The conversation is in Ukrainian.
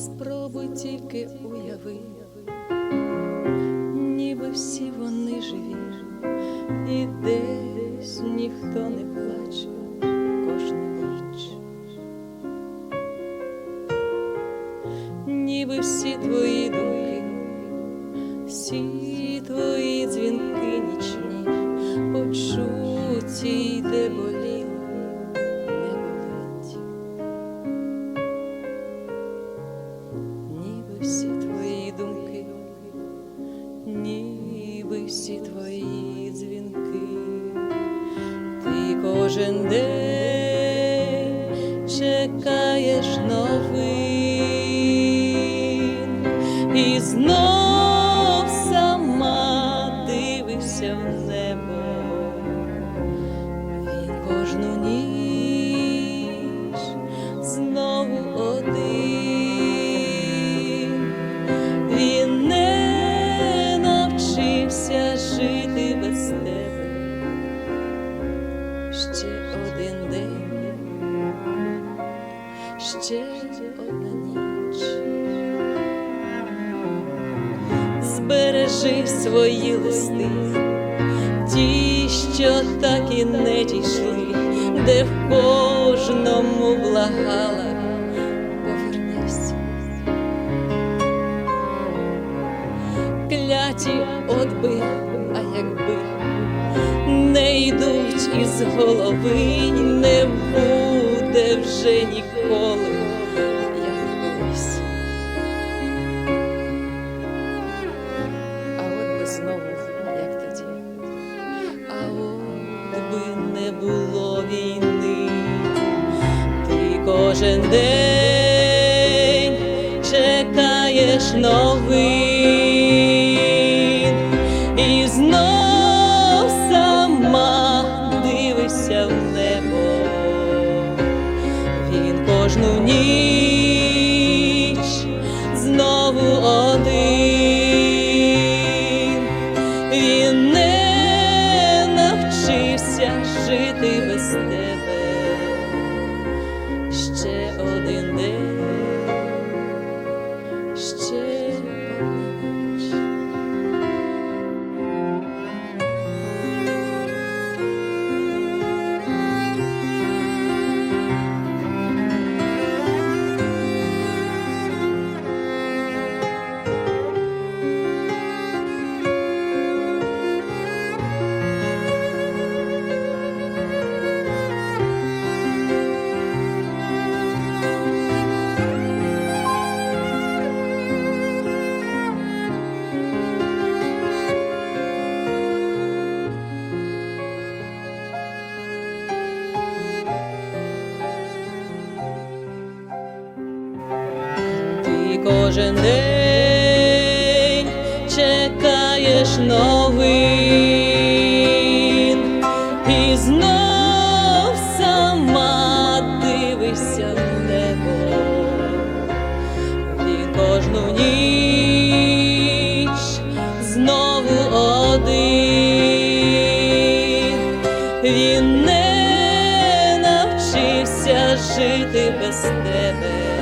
Спробуй тільки уяви, ніби всі вони живі, і десь ніхто не плаче кожну ніч. Ніби всі твої думки, всі твої дзвінки кожен день чекаєш новин і знов сама дивишся в небо. Він кожну ніч Ще один день, ще одна ніч. Збережи свої листи, ті, що так і не дійшли, де в кожному благала. Кляті отби, а якби не йдуть із голови, не буде вже ніколи, як колись. А от би знову, як тоді, а от би не було війни, ти кожен день чекаєш новин знову один. Він не навчився жити без тебе. Ще один день, ще кожен день чекаєш новин і знов сама дивишся в небо. Він кожну ніч знову один. Він не навчився жити без тебе.